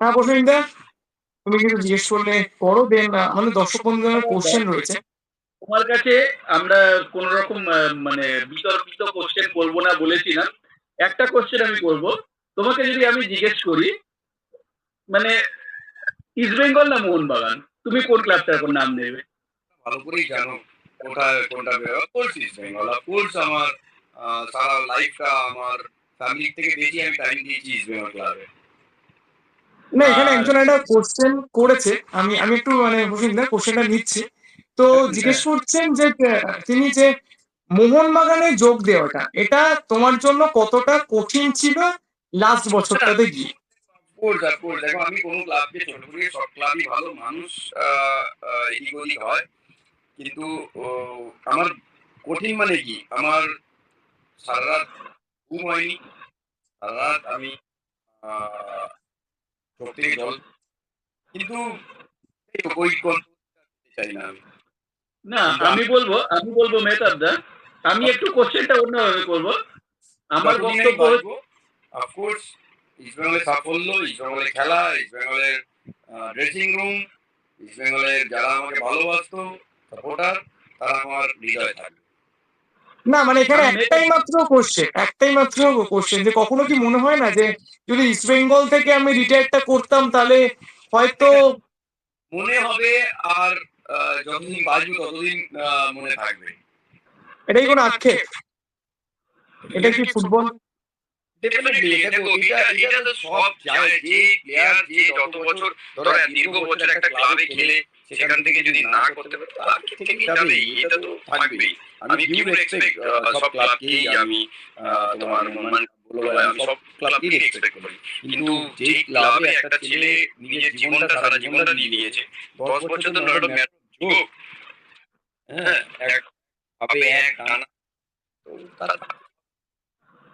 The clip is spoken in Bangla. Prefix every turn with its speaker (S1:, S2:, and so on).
S1: হ্যাঁ প্রসেনদা তুমি কিন্তু জিজ্ঞেস করলে করো দেন আমাদের দর্শক বন্ধুদের কোশ্চেন রয়েছে।
S2: তোমার কাছে আমরা কোন রকম মানে বিতর্কিত কোশ্চেন করব না বলেছিলাম একটা কোশ্চেন আমি করব। তোমাকে যদি আমি জিজ্ঞেস করি মানে ইস্ট বেঙ্গল না মোহনবাগান? তুমি কোন ক্লাবটার কোন নাম নেবে
S3: ভালো করেই জানো কোনটা কোনটা কোর্স ইস্ট বেঙ্গল কোর্স আমার আহ, সারা লাইফটা আমার ফ্যামিলি থেকে বেশি আমি টাইম দিয়েছি ইস্ট বেঙ্গল ক্লাবে
S1: না, এখানে একজন একটা কোশ্চেন করেছে। আমি আমি একটু মানে প্রসেনদা কোশ্চেনটা নিচ্ছি। তো জিজ্ঞেস করছেন যে, তিনি যে মোহনবাগানে যোগ দেওয়াটা, এটা তোমার জন্য কতটা কঠিন ছিল লাস্ট বছরটাতে গিয়ে?
S3: দেখো, আমি কোনো ক্লাবকে ছোট করি, সব ক্লাবই ভালো মানুষ এদিক ওদিক হয়। কিন্তু আমার কঠিন মানে কি? আমার সারা রাত ঘুম হয়নি। সারা রাত আমি কিন্তু এই তো ওই করতে চাই না আমি
S2: বলব আমি বলব মেহতাব দা আমি একটু কোশ্চেনটা অন্যভাবে করব। আমার বক্তব্য
S3: অফকোর্স ইস্টবেঙ্গলের সাফল্য ইস্টবেঙ্গলের খেলা ইস্টবেঙ্গলের ড্রেসিং রুম ইস্টবেঙ্গলের যারা আমাকে ভালোবাসতো সাপোর্টার তারা আমার হৃদয়ে থাকবে।
S1: না মানে এখানে একটাই মাত্র কোশ্চেন একটাই মাত্র কোশ্চেন যে কখনো কি মনে হয় না যে যদি ইস্ট বেঙ্গল থেকে আমি রিটায়ারটা করতাম তাহলে হয়তো
S3: মনে হবে আর আহ, যতদিন বাঁচবো ততদিন আহ, মনে থাকবে।
S1: এটাই কোনো আক্ষেপ? এটা কি ফুটবল
S3: ডেফিনেটলি এটা এটা তো সব যায় যে প্লেয়ার যে যত বছর ধরো দীর্ঘ বছর একটা ক্লাবে খেলে সেখান থেকে যদি না করতে পারে থেকে যাবেই এটা তো থাকবেই। আমি ডিউ রেসপেক্ট সব ক্লাবকেই আমি তোমার মানে আমি সব ক্লাবকেই রেসপেক্ট করি। কিন্তু যেই ক্লাবে একটা ছেলে নিজের জীবনটা সারা জীবনটা দিয়ে দিয়েছে দশ বছর তো নয় ম্যাচ হ্যাঁ এক টানা তারা